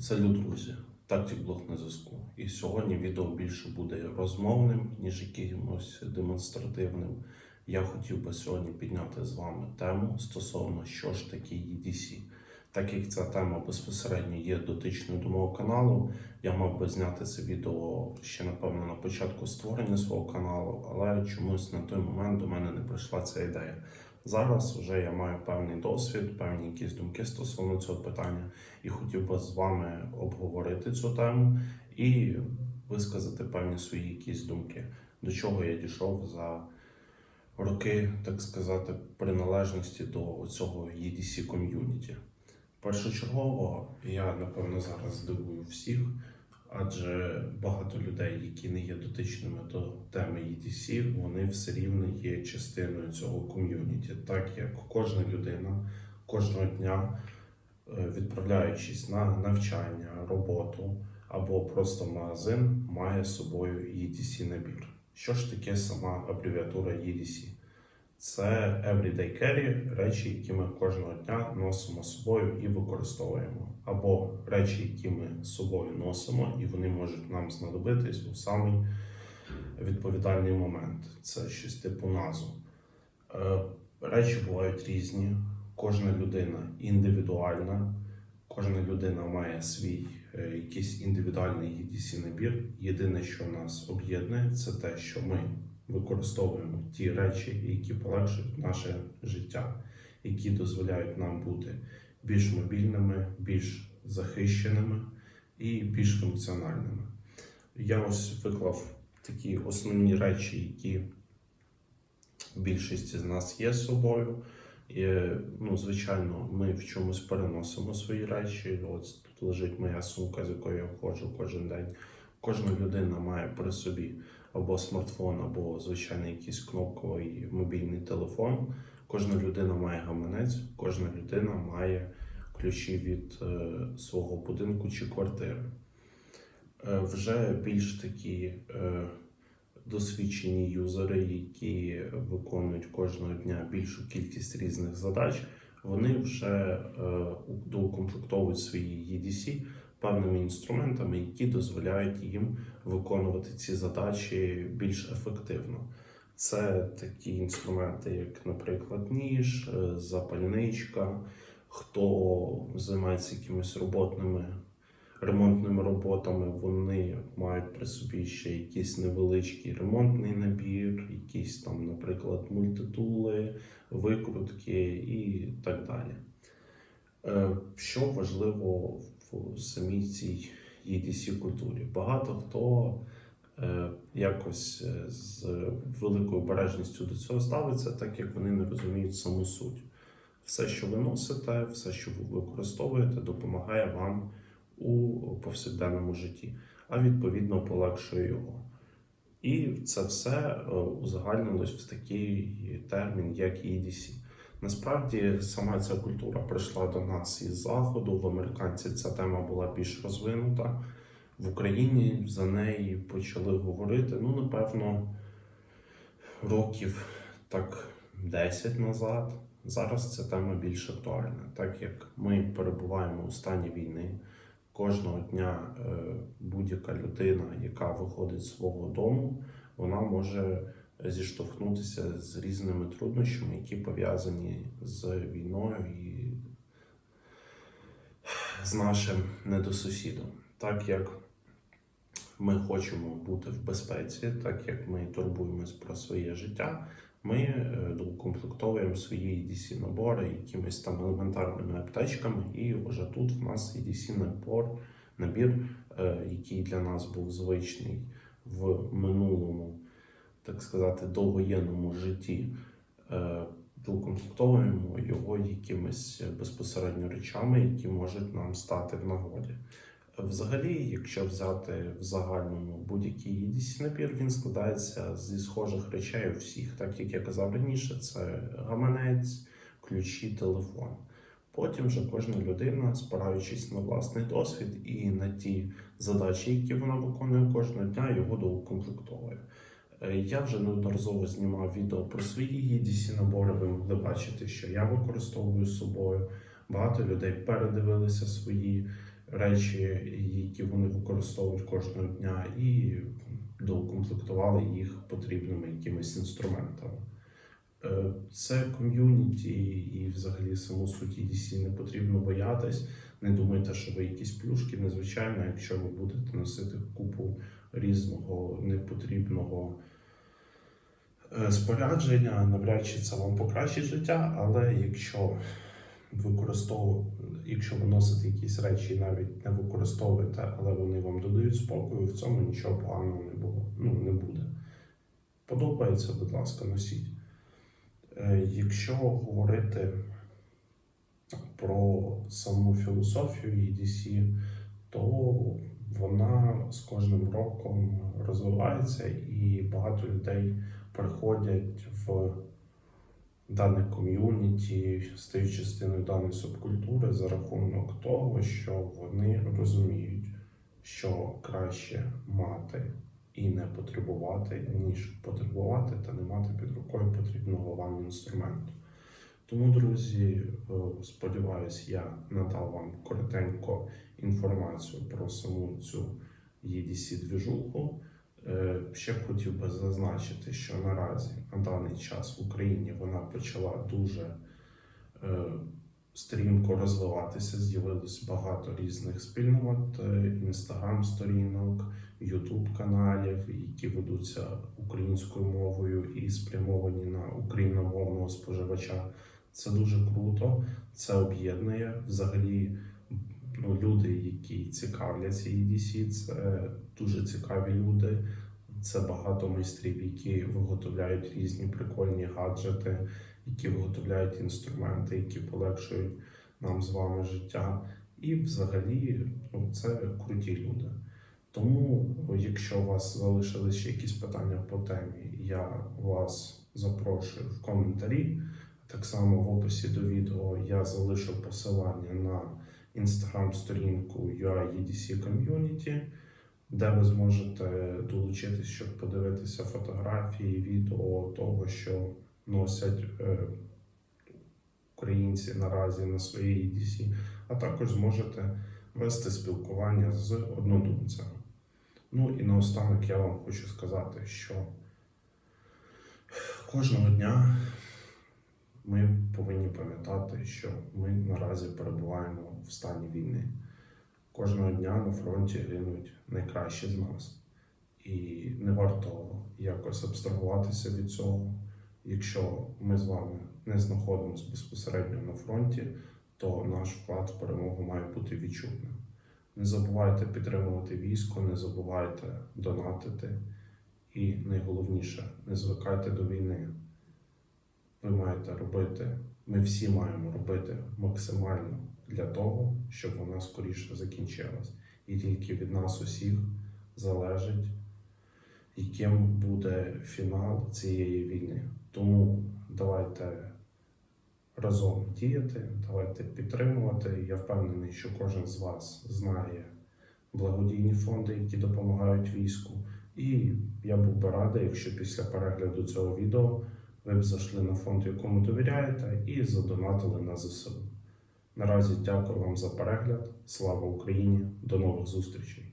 Салют, друзі! Тактик блог на зв'язку. І сьогодні відео більше буде розмовним, ніж якимось демонстративним. Я хотів би сьогодні підняти з вами тему стосовно що ж таке EDC. Так як ця тема безпосередньо є дотичною до мого каналу, я мав би зняти це відео ще напевно на початку створення свого каналу, але чомусь на той момент до мене не прийшла ця ідея. Зараз вже я маю певний досвід, певні якісь думки стосовно цього питання, і хотів би з вами обговорити цю тему і висказати певні свої якісь думки, до чого я дійшов за роки, так сказати, приналежності до цього EDC ком'юніті. Першочергово я напевно зараз здивую всіх, адже багато людей, які не є дотичними до теми EDC, вони все рівно є частиною цього ком'юніті, так як кожна людина кожного дня, е, відправляючись на навчання, роботу або просто магазин, має з собою EDC набір. Що ж таке сама абревіатура EDC? Це everyday carry, речі, які ми кожного дня носимо з собою і використовуємо, або речі, які ми з собою носимо, і вони можуть нам знадобитись у самий відповідальний момент. Це щось типу назу. Е, Речі бувають різні, кожна людина індивідуальна, кожна людина має свій е, якийсь індивідуальний EDC набір. Єдине, що нас об'єднує, це те, що ми використовуємо ті речі, які полегшують наше життя, які дозволяють нам бути більш мобільними, більш захищеними і більш функціональними. Я ось виклав такі основні речі, які більшість з нас є собою. І, ну, звичайно, ми в чомусь переносимо свої речі. От тут лежить моя сумка, з якою я ходжу кожен день. Кожна людина має при собі або смартфон, або звичайний якийсь кнопковий мобільний телефон. Кожна людина має гаманець, кожна людина має ключі від е, свого будинку чи квартири. Е, вже більш такі е, досвідчені юзери, які виконують кожного дня більшу кількість різних задач, вони вже доукомплектовують свої EDC певними інструментами, які дозволяють їм виконувати ці задачі більш ефективно. Це такі інструменти, як, наприклад, ніж, е, запальничка, хто займається якимись роботними ремонтними роботами, вони мають при собі ще якийсь невеличкий ремонтний набір, якісь там, наприклад, мультитули, викрутки і так далі. Е, Що важливо в самій цій EDC культурі? Багато хто е, якось е, з великою обережністю до цього ставиться, так як вони не розуміють саму суть. Все, що ви носите, все, що ви використовуєте, допомагає вам у повсякденному житті, а відповідно полегшує його. І це все е, узагальнилось в такий термін, як EDC. Насправді сама ця культура прийшла до нас із заходу. В американців ця тема була більш розвинута. В Україні за неї почали говорити, ну, напевно, років так 10 назад. Зараз ця тема більш актуальна, так як ми перебуваємо у стані війни. Кожного дня е, будь-яка людина, яка виходить з свого дому, вона може зіштовхнутися з різними труднощами, які пов'язані з війною і з нашим недосусідом. Так як ми хочемо бути в безпеці, так як ми турбуємось про своє життя, ми е, доукомплектовуємо свої EDC набори якимись там елементарними аптечками, і вже тут в нас EDC набор, набір, е, який для нас був звичний в минулому, так сказати, довоєнному житті. е, Доукомплектовуємо його якимись безпосередньо речами, які можуть нам стати в нагоді. Взагалі, якщо взяти в загальному будь-який EDC набір, він складається зі схожих речей у всіх. Так як я казав раніше, це гаманець, ключі, телефон. Потім вже кожна людина, спираючись на власний досвід і на ті задачі, які вона виконує кожного дня, його доукомплектовує. Е, Я вже неодноразово знімав відео про свої EDC набори. Ви могли бачити, що я використовую з собою. Багато людей передивилися свої речі, які вони використовують кожного дня, і доукомплектували їх потрібними якимись інструментами. Е, Це ком'юніті і взагалі саму суть EDC не потрібно боятись. Не думайте, що ви якісь плюшки. Незвичайно, якщо ви будете носити купу різного непотрібного е, спорядження, навряд чи це вам покращить життя, але якщо використовуєте, якщо ви якісь речі і навіть не використовуєте, але вони вам додають спокою, в цьому нічого поганого не було. Ну, не буде. Подобається, будь ласка, носіть. Е, Якщо говорити про саму філософію EDC, то вона з кожним роком розвивається, і багато людей приходять в дане ком'юніті, стають частиною даної субкультури за рахунок того, що вони розуміють, що краще мати і не потребувати, ніж потребувати та не мати під рукою потрібного вам інструменту. Тому, друзі, е, сподіваюсь, я надав вам коротенько інформацію про саму цю EDC двіжуху. Е, Ще б хотів би зазначити, що наразі на даний час в Україні вона почала дуже е, стрімко розвиватися. З'явилось багато різних спільнот, інстаграм-сторінок, ютуб-каналів, які ведуться українською мовою і спрямовані на україномовного споживача. Це дуже круто, це об'єднує взагалі. Ну, люди, які цікавляться EDC, це дуже цікаві люди. Це багато майстрів, які виготовляють різні прикольні гаджети, які виготовляють інструменти, які полегшують нам з вами життя. І взагалі ну, це круті люди. Тому, якщо у вас залишились якісь питання по темі, я вас запрошую в коментарі. Так само в описі до відео я залишу посилання на інстаграм-сторінку UIEDC Community, де ви зможете долучитись, щоб подивитися фотографії, відео того, що носять е, українці наразі на своїй EDC, а також зможете вести спілкування з однодумцями. Ну і наостанок я вам хочу сказати, що кожного дня ми повинні пам'ятати, що ми наразі перебуваємо в стані війни. Кожного дня на фронті гинуть найкращі з нас. І не варто якось абстрагуватися від цього. Якщо ми з вами не знаходимося безпосередньо на фронті, то наш вклад в перемогу має бути відчутним. Не забувайте підтримувати військо, не забувайте донатити. І найголовніше, не звикайте до війни. Ви маєте робити, ми всі маємо робити максимально для того, щоб вона скоріше закінчилась. І тільки від нас усіх залежить, яким буде фінал цієї війни. Тому давайте разом діяти, давайте підтримувати. Я впевнений, що кожен з вас знає благодійні фонди, які допомагають війську. І я був би радий, якщо після перегляду цього відео ви б зайшли на фонд, якому довіряєте, і задонатили на ЗСУ. Наразі дякую вам за перегляд. Слава Україні! До нових зустрічей!